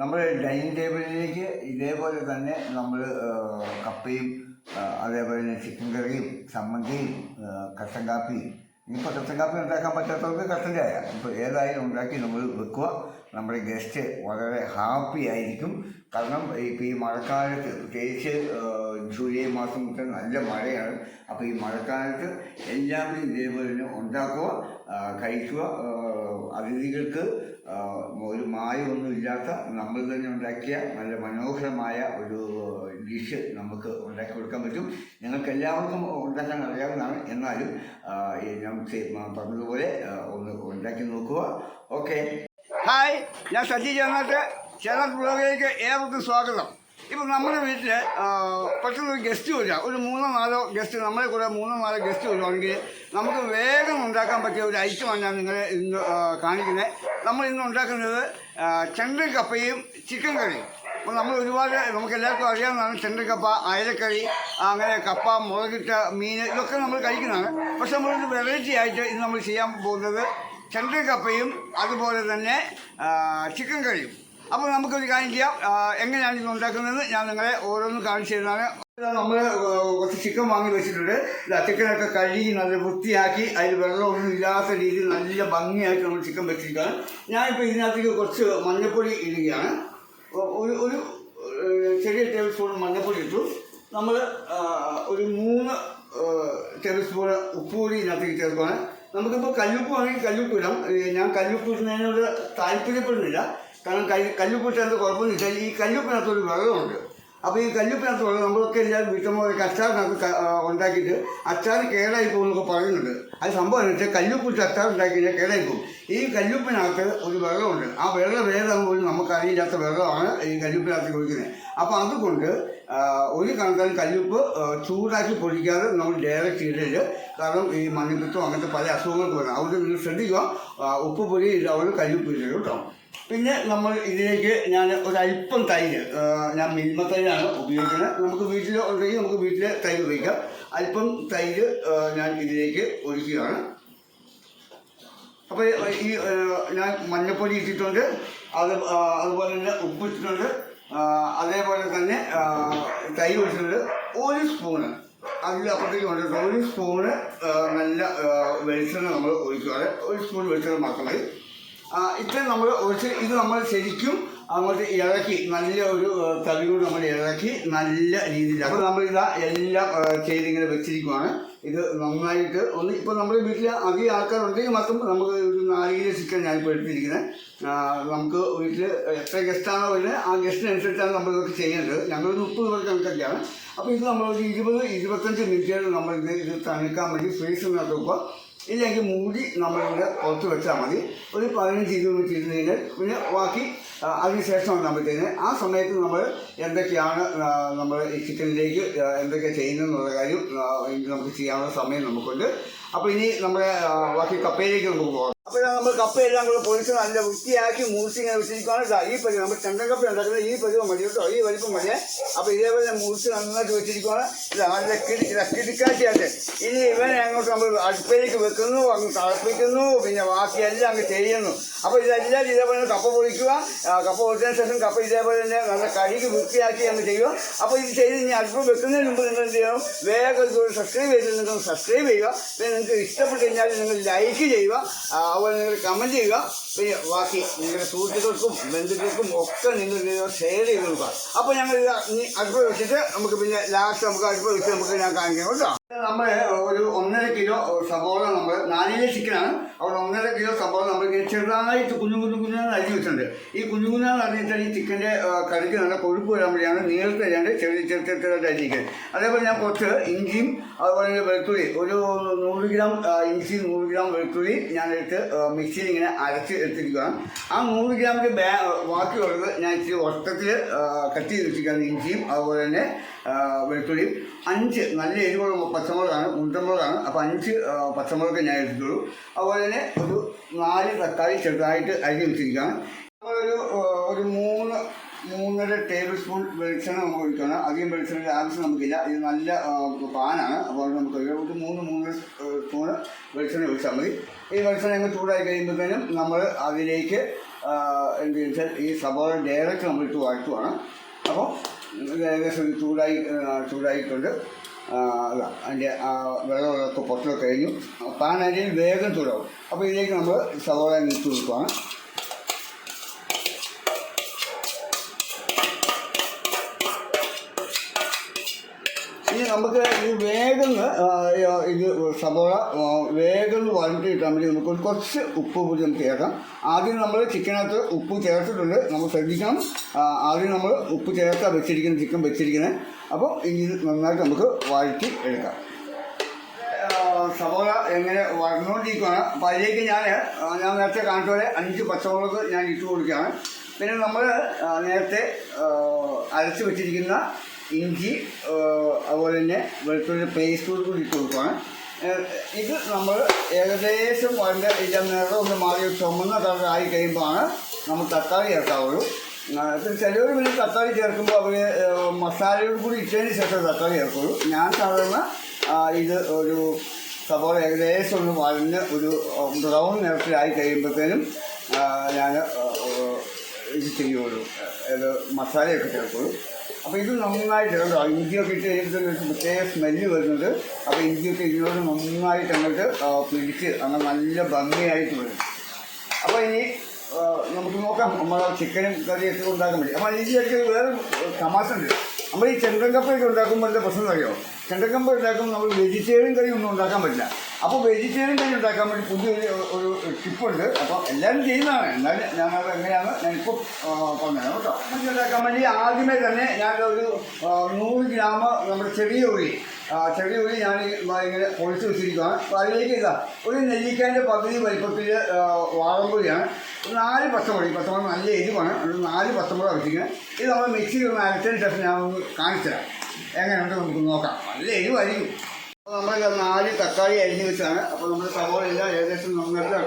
നമ്മൾ ഡൈനിങ് ടേബിളിലേക്ക് ഇതേപോലെ തന്നെ നമ്മൾ കപ്പയും അതേപോലെ തന്നെ ചിക്കൻ കറിയും ചമ്മന്തിയും കട്ടൻ കാപ്പിയും. ഇനിയിപ്പോൾ കട്ടൻ കാപ്പി ഉണ്ടാക്കാൻ പറ്റാത്തവർക്ക് കട്ടൻ ചായ. ഇപ്പോൾ ഏതായാലും ഉണ്ടാക്കി നമ്മൾ വെക്കുക. നമ്മുടെ ഗസ്റ്റ് വളരെ ഹാപ്പി ആയിരിക്കും. കാരണം ഇപ്പോൾ ഈ മഴക്കാലത്ത് പ്രത്യേകിച്ച് ജൂലൈ മാസം മുതൽ നല്ല മഴയാണ്. അപ്പോൾ ഈ മഴക്കാലത്ത് എല്ലാവരും ഇതേപോലെ തന്നെ ഉണ്ടാക്കുക കഴിക്കുക അതിഥികൾക്ക് ഒരു മായമൊന്നും ഇല്ലാത്ത നമ്മൾ തന്നെ ഉണ്ടാക്കിയ നല്ല മനോഹരമായ ഒരു ഡിഷ് നമുക്ക് ഉണ്ടാക്കി കൊടുക്കാൻ പറ്റും. ഞങ്ങൾക്ക് എല്ലാവർക്കും ഉണ്ടാക്കാൻ അറിയാവുന്നതാണ്. എന്നാലും ഞാൻ പറഞ്ഞതുപോലെ ഒന്ന് ഉണ്ടാക്കി നോക്കുക. ഓക്കെ. ഹായ് ഞാൻ സജി ചേർന്നിട്ട് ചേർന്ന ബ്ലോഗിലേക്ക് ഏവർക്കും സ്വാഗതം. ഇപ്പം നമ്മുടെ വീട്ടിൽ പെട്ടെന്നൊരു ഗസ്റ്റ് വരിക ഒരു മൂന്നോ നാലോ ഗസ്റ്റ് നമ്മളെ കൂടെ മൂന്നോ നാലോ ഗസ്റ്റ് വരുവാണെങ്കിൽ നമുക്ക് വേഗം ഉണ്ടാക്കാൻ പറ്റിയ ഒരു ഐറ്റമാണ് ഞാൻ നിങ്ങളെ ഇന്ന് കാണിക്കുന്നത് നമ്മൾ ഇന്ന് ഉണ്ടാക്കുന്നത് ചെണ്ടൻ കപ്പയും ചിക്കൻ കറിയും. അപ്പോൾ നമ്മൾ ഒരുപാട് നമുക്ക് എല്ലാവർക്കും അറിയാവുന്നതാണ് ചെണ്ടൻ കപ്പ അയലക്കറി അങ്ങനെ കപ്പ മുളകിട്ട മീൻ ഇതൊക്കെ നമ്മൾ കഴിക്കുന്നതാണ്. പക്ഷെ നമ്മളൊരു വെറൈറ്റി ആയിട്ട് ഇന്ന് നമ്മൾ ചെയ്യാൻ പോകുന്നത് ചെണ്ടൻ കപ്പയും അതുപോലെ തന്നെ ചിക്കൻ കറിയും. അപ്പോൾ നമുക്കൊരു കാര്യം ചെയ്യാം. എങ്ങനെയാണ് ഇത് ഉണ്ടാക്കുന്നത്? ഞാൻ നിങ്ങളെ ഓരോന്നും കാണിച്ചു തരുന്നതാണ്. നമ്മൾ കുറച്ച് ചിക്കൻ വാങ്ങി വെച്ചിട്ടുണ്ട്. ഇതാ ചിക്കനൊക്കെ കഴുകി നല്ല വൃത്തിയാക്കി അതിൽ വെള്ളമൊന്നും ഇല്ലാത്ത രീതിയിൽ നല്ല ഭംഗിയാക്കി നമ്മൾ ചിക്കൻ വെച്ചിരിക്കുകയാണ്. ഞാനിപ്പോൾ ഇതിനകത്തേക്ക് കുറച്ച് മഞ്ഞൾപ്പൊടി ഇടുകയാണ്. ഒരു ഒരു ചെറിയ ടേബിൾ സ്പൂൺ മഞ്ഞൾപ്പൊടി ഇട്ടു നമ്മൾ ഒരു മൂന്ന് ടേബിൾ സ്പൂൺ ഉപ്പ് കൂടി ഇതിനകത്തേക്ക് ചേർക്കുകയാണ്. നമുക്കിപ്പോൾ കല്ലുപ്പ് ആണെങ്കിൽ കല്ലുപ്പ് ഇടാം. ഞാൻ കല്ലുപ്പ് ഇടുന്നതിനോട് താല്പര്യപ്പെടുന്നില്ല. കാരണം കല്ല് കല്ലുപ്പിട്ടത് കുഴപ്പമെന്ന് വെച്ചാൽ ഈ കല്ലുപ്പിനകത്ത് ഒരു വെള്ളമുണ്ട്. അപ്പോൾ ഈ കല്ലുപ്പിനകത്ത് വെള്ളം നമ്മളൊക്കെ എല്ലാവരും വീട്ടമ്മൊക്കെ അച്ചാറിനകത്ത് ഉണ്ടാക്കിയിട്ട് അച്ചാർ കേടായി പോകുന്നൊക്കെ പറയുന്നുണ്ട്. അത് സംഭവം എന്ന് വെച്ചാൽ കല്ലുപ്പിട്ട് അച്ചാർ ഉണ്ടാക്കി കഴിഞ്ഞാൽ കേടായി പോകും. ഈ കല്ലുപ്പിനകത്ത് ഒരു വെള്ളമുണ്ട്. ആ വെള്ളം ഏതാണെന്ന് പോലും നമുക്കറിയില്ലാത്ത വെള്ളമാണ് ഈ കല്ലുപ്പിനകത്ത് കുഴിക്കുന്നത്. അപ്പോൾ അതുകൊണ്ട് ഒരു കണക്കാൻ കല്ലുപ്പ് ചൂടാക്കി പൊടിക്കാതെ നമ്മൾ ഡയറക്റ്റ് ഇടരുത്. കാരണം ഈ മണ്ണിപ്പിത്തോ അങ്ങനത്തെ പല അസുഖങ്ങൾക്ക് വരാം. അതുകൊണ്ട് നിങ്ങൾ ശ്രദ്ധിക്കുക. ഉപ്പ് പൊടി ഇടാവുന്ന കല്ലുപ്പ് ഇടരുത് കേട്ടോ. പിന്നെ നമ്മൾ ഇതിലേക്ക് ഞാൻ ഒരു അല്പം തൈര് ഞാൻ മിൽമ തൈരാണ് ഉപയോഗിക്കുന്നത്. നമുക്ക് വീട്ടിൽ ഉണ്ടെങ്കിൽ നമുക്ക് വീട്ടിലെ തൈര് ഉപയോഗിക്കാം. അല്പം തൈര് ഞാൻ ഇതിലേക്ക് ഒഴിക്കുകയാണ്. അപ്പോൾ ഈ ഞാൻ മഞ്ഞപ്പൊടി ഇട്ടിട്ടുണ്ട്. അത് അതുപോലെ തന്നെ ഉപ്പ് ഇട്ടിട്ടുണ്ട്. അതേപോലെ തന്നെ തൈര് ഒഴിച്ചിട്ടുണ്ട്. ഒരു സ്പൂണ് അതിലപ്പുറത്തേക്ക് കൊണ്ടിട്ട് ഒരു സ്പൂണ് നല്ല വെളിച്ചെണ്ണ നമ്മൾ ഒഴിക്കുകയാണ് ഒരു സ്പൂൺ വെളിച്ചെണ്ണ മാത്രം ഇത്രയും നമ്മൾ ഒഴിച്ച് ഇത് നമ്മൾ ശരിക്കും അങ്ങോട്ട് ഇളക്കി നല്ല ഒരു തവിയോട് നമ്മൾ ഇളക്കി നല്ല രീതിയിൽ അപ്പോൾ നമ്മളിതാ എല്ലാം ചെയ്തിങ്ങനെ വെച്ചിരിക്കുവാണ്. ഇത് നന്നായിട്ട് ഒന്ന് ഇപ്പോൾ നമ്മുടെ വീട്ടിൽ അധികം ആൾക്കാരുണ്ടെങ്കിൽ മാത്രം നമുക്ക് ഒരു നാല് ചിക്കൻ ഞാനിപ്പോൾ എടുത്തിരിക്കുന്നത് നമുക്ക് വീട്ടിൽ എത്ര ഗസ്റ്റാണോ വരുന്നത് ആ ഗസ്റ്റിനനുസരിച്ചാണ് നമ്മളിതൊക്കെ ചെയ്യേണ്ടത്. ഞങ്ങളൊരു മുപ്പത് പേർക്ക് കണക്കൊക്കെയാണ്. അപ്പോൾ ഇത് നമ്മളൊരു ഇരുപത് ഇരുപത്തഞ്ച് മിനിറ്റ് നമ്മൾ ഇത് ഇത് തണുക്കാൻ വേണ്ടി ഫ്രീസറിനകത്ത് വെക്കുക ഇല്ലെങ്കിൽ മൂടി നമ്മളിവിടെ പുറത്ത് വെച്ചാൽ മതി. ഒരു പതിനഞ്ച് ഇരുപത് മിനിറ്റ് ഇരുന്ന് കഴിഞ്ഞാൽ പിന്നെ ബാക്കി അതിനുശേഷം വന്നപ്പോഴത്തേന് ആ സമയത്ത് നമ്മൾ എന്തൊക്കെയാണ് നമ്മൾ ഈ ചിക്കനിലേക്ക് എന്തൊക്കെ ചെയ്യുന്നതെന്നുള്ള കാര്യം നമുക്ക് ചെയ്യാനുള്ള സമയം നമുക്കുണ്ട്. അപ്പോൾ ഇനി നമ്മുടെ ബാക്കി കപ്പയിലേക്ക് നമുക്ക് പോകാം. അപ്പോൾ നമ്മൾ കപ്പയെല്ലാം കൂടെ പൊളിച്ച് നല്ല വൃത്തിയാക്കി മൂസി ഇങ്ങനെ വെച്ചിരിക്കുകയാണ് ഈ പരിപാടി നമ്മൾ ചെണ്ടൻ കപ്പ ഉണ്ടാക്കുന്നത് ഈ പരിപാടി മതി കേട്ടോ. ഈ വലിപ്പം മതിയെ അപ്പോൾ ഇതേപോലെ മൂസി നന്നായിട്ട് വെച്ചിരിക്കുകയാണ് നല്ല കിടി കിടിക്കാറ്റിയായിട്ട്. ഇനി ഇവനെ അങ്ങോട്ട് നമ്മൾ അടുപ്പിലേക്ക് വെക്കുന്നു അങ്ങ് തളപ്പിക്കുന്നു പിന്നെ ബാക്കിയെല്ലാം അങ്ങ് ചെയ്യുന്നു. അപ്പോൾ ഇതെല്ലാം ഇതേപോലെ കപ്പ പൊളിക്കുക. കപ്പ പൊളിച്ചതിന് ശേഷം കപ്പ ഇതേപോലെ തന്നെ നല്ല കഴുകി വൃത്തിയാക്കി അങ്ങ് ചെയ്യുക. അപ്പോൾ ഇത് ചെയ്ത് ഇനി അടുപ്പ് വെക്കുന്നതിന് മുമ്പ് നിങ്ങൾ എന്ത് ചെയ്യണം? വേഗം സബ്സ്ക്രൈബ് ചെയ്ത് നിങ്ങൾ സബ്സ്ക്രൈബ് ചെയ്യുക. പിന്നെ നിങ്ങൾക്ക് ഇഷ്ടപ്പെട്ട് കഴിഞ്ഞാൽ നിങ്ങൾ ലൈക്ക് ചെയ്യുക. അതുപോലെ നിങ്ങൾ കമന്റ് ചെയ്യുക. പിന്നെ ബാക്കി നിങ്ങളുടെ സുഹൃത്തുക്കൾക്കും ബന്ധുക്കൾക്കും ഒക്കെ നിങ്ങൾ ഷെയർ ചെയ്ത് കൊടുക്കുക. അപ്പോൾ ഞങ്ങൾ അടുപ്പ് വെച്ചിട്ട് നമുക്ക് പിന്നെ ലാസ്റ്റ് നമുക്ക് അടുപ്പ് വെച്ച് നമുക്ക് ഞാൻ കാണിക്കാം കേട്ടോ. നമ്മൾ ഒരു ഒന്നര കിലോ സബോള നമ്മൾ നാലിലെ ചിക്കനാണ് അവിടെ ഒന്നര കിലോ സംഭവം നമ്മൾ ഇങ്ങനെ ചെറുതായിട്ട് കുഞ്ഞു കുഞ്ഞു കുഞ്ഞു അരി വെച്ചിട്ടുണ്ട്. ഈ കുഞ്ഞു കുഞ്ഞാന്ന് പറഞ്ഞാൽ ഈ ചിക്കന്റെ കറിക്ക് നല്ല കൊഴുപ്പ് വരാൻ വേണ്ടിയാണ് നീളത്ത് വരാണ്ട് ചെറിയ ചെറിയ ചെറുതായിട്ട് അരിക്കുന്നത് അതേപോലെ ഞാൻ കുറച്ച് ഇഞ്ചിയും അതുപോലെ വെളുത്തുള്ളി ഒരു നൂറ് ഗ്രാം ഇഞ്ചി നൂറ് ഗ്രാം വെളുത്തുള്ളി ഞാൻ എടുത്ത് മിക്സിയിൽ ഇങ്ങനെ അരച്ച് എടുത്തിരിക്കുകയാണ്. ആ നൂറ് ഗ്രാമിന്റെ ബാ ബാക്കിയുള്ളത് ഞാൻ ഇച്ചിരി വസ്ത്രത്തിൽ കട്ട് ചെയ്ത് വെച്ചിരിക്കുകയാണ് ഇഞ്ചിയും അതുപോലെ തന്നെ വെളുത്തുള്ളിയും. അഞ്ച് നല്ല എരിവുള്ള പച്ചമുളകാണ് ഉണ്ടമുളകാണ് അപ്പോൾ അഞ്ച് പച്ചമുളക് ഞാൻ എടുത്തിട്ടുള്ളൂ. അതുപോലെ തന്നെ ഒരു നാല് തക്കാളി ചെറുതായിട്ട് അരി വെച്ചിരിക്കുകയാണ്. ഒരു ഒരു മൂന്ന് മൂന്നര ടേബിൾ സ്പൂൺ വെളിച്ചെണ്ണ നമുക്ക് ഒഴിക്കണം. അധികം വെളിച്ചെണ്ണ ആവശ്യം നമുക്കില്ല. ഇത് നല്ല പാനാണ്. അപ്പോൾ നമുക്ക് ഒരു മൂന്ന് മൂന്ന് സ്പൂണ് വെളിച്ചെണ്ണ ഒഴിച്ചാൽ മതി. ഈ വെളിച്ചെണ്ണ അങ്ങ് ചൂടായി കഴിയുമ്പോഴത്തേനും നമ്മൾ അതിലേക്ക് എന്ത് വെച്ചാൽ ഈ സബോള ഡയറക്റ്റ് നമ്മൾ ഇട്ട് വഴറ്റുവാണ്. അപ്പോൾ ഏകദേശം ചൂടായി ചൂടായിട്ടുണ്ട്. അതിന്റെ ആ വെള്ളമൊക്കെ പുറത്തു കഴിഞ്ഞു. പാൻ അതിൽ വേഗം ചൂടാവും. അപ്പോൾ ഇതിലേക്ക് നമ്മൾ സവോള നീക്കി കൊടുക്കുകയാണ് ഇനി നമുക്ക് ഈ വേഗം ഇത് സവോള ആ, വേഗം വഴറ്റി കിട്ടാൻ നമുക്ക് കുറച്ച് ഉപ്പ് കൂടി നമുക്ക് ചേർക്കാം. ആദ്യം നമ്മൾ ചിക്കനകത്ത് ഉപ്പ് ചേർത്തിട്ടുണ്ട്. നമ്മൾ ശ്രദ്ധിക്കണം. ആദ്യം നമ്മൾ ഉപ്പ് ചേർത്താൽ വെച്ചിരിക്കുന്നത് ചിക്കൻ വെച്ചിരിക്കുന്നത്. അപ്പോൾ ഇനി ഇത് നന്നായിട്ട് നമുക്ക് വഴറ്റി എടുക്കാം. സബോള എങ്ങനെ വളർന്നുകൊണ്ടിരിക്കുകയാണ് അപ്പോൾ അതിലേക്ക് ഞാൻ ഞാൻ നേരത്തെ കാണിച്ച പോലെ അഞ്ച് പച്ചമുളക് ഞാൻ ഇട്ട് കൊടുക്കുകയാണ്. പിന്നെ നമ്മൾ നേരത്തെ അരച്ച് വെച്ചിരിക്കുന്ന ഇഞ്ചി അതുപോലെ തന്നെ വെളുത്തുള്ളി പേസ്റ്റ് കൂടി ഇട്ട് കൊടുക്കുകയാണ് ഇത് നമ്മൾ ഏകദേശം അതിന്റെ ഇതിന്റെ നിറം ഒന്ന് മാറി ചുമന്ന ആയി കഴിയുമ്പോഴാണ് നമ്മൾ തക്കാളി ചേർക്കാവുള്ളൂ. ചിലവർ പിന്നെ തക്കാളി ചേർക്കുമ്പോൾ അവർ മസാലയോട് കൂടി ഇട്ടതിന് ശേഷം തക്കാളി ചേർക്കുള്ളൂ. ഞാൻ സാധാരണ ഇത് ഒരു സവോള ഏകദേശം ഒന്ന് വരഞ്ഞ് ഒരു ബ്രൗൺ നിറത്തിലായി കഴിയുമ്പോഴത്തേനും ഞാൻ ഇത് ചെയ്യുള്ളൂ. ഇത് മസാലയൊക്കെ ചേർക്കുള്ളൂ. അപ്പോൾ ഇത് നന്നായിട്ട് കേട്ടോ ഇഞ്ചിയൊക്കെ ഇട്ട് ഒരു പ്രത്യേക സ്മെല്ല് വരുന്നത്. അപ്പോൾ ഇഞ്ചിയൊക്കെ ഇതിനോട് നന്നായിട്ട് അങ്ങോട്ട് പിടിച്ച് അങ്ങനെ നല്ല ഭംഗിയായിട്ട് വരും. അപ്പോൾ ഇനി നമുക്ക് നോക്കാം. നമ്മൾ ചിക്കനും കറിയൊക്കെ ഉണ്ടാക്കാൻ വേണ്ടി. അപ്പോൾ ഇതിലേക്ക് വേറെ തമാശ ഉണ്ട്. നമ്മൾ ഈ ചെണ്ടക്കപ്പയൊക്കെ ഉണ്ടാക്കുമ്പോൾ എന്താ പ്രശ്നം അറിയോ ചെണ്ടക്കപ്പ ഉണ്ടാക്കുമ്പോൾ നമ്മൾ വെജിറ്റേറിയൻ കറി ഒന്നും ഉണ്ടാക്കാൻ പറ്റില്ല. അപ്പോൾ വെജിറ്റേറിയൻ കറി ഉണ്ടാക്കാൻ വേണ്ടി പുതിയൊരു ഒരു ടിപ്പുണ്ട് അപ്പോൾ എല്ലാവരും ചെയ്യുന്നതാണ്. എന്നാലും ഞങ്ങൾ എങ്ങനെയാണ് ഞാനിപ്പോൾ പറഞ്ഞത് കേട്ടോ. ഉണ്ടാക്കാൻ വേണ്ടി ആദ്യമേ തന്നെ ഞാൻ ഒരു നൂറ് ഗ്രാം നമ്മുടെ ചെറിയ ഉള്ളി ആ, ചെറിയ ഉള്ളി ഞാൻ ഇങ്ങനെ പൊളിച്ച് വെച്ചിരിക്കുകയാണ് അപ്പോൾ അതിലേക്ക് ഇതാ ഒരു നെല്ലിക്കാന്റെ പകുതി വലിപ്പത്തിൽ വാഴമ്പൊടിയാണ് നാല് പച്ചമുളക് പച്ചമുളക് നല്ല എരിവാണ്. ഒരു നാല് പച്ചമുളക് വെച്ചിരിക്കുന്നത് ഇത് നമ്മൾ മിക്സിയിൽ ഒന്ന് അരച്ചതിന് ശേഷം ഞാൻ ഒന്ന് കാണിച്ചു എങ്ങനെയുണ്ട് നമുക്ക് നോക്കാം. നല്ല എരിവായിരിക്കും. അപ്പോൾ നമ്മൾ നാല് തക്കാളി അരിഞ്ഞ് വെച്ചാണ് അപ്പോൾ നമ്മൾ സവോള എല്ലാം ഏകദേശം നന്നായിട്ട്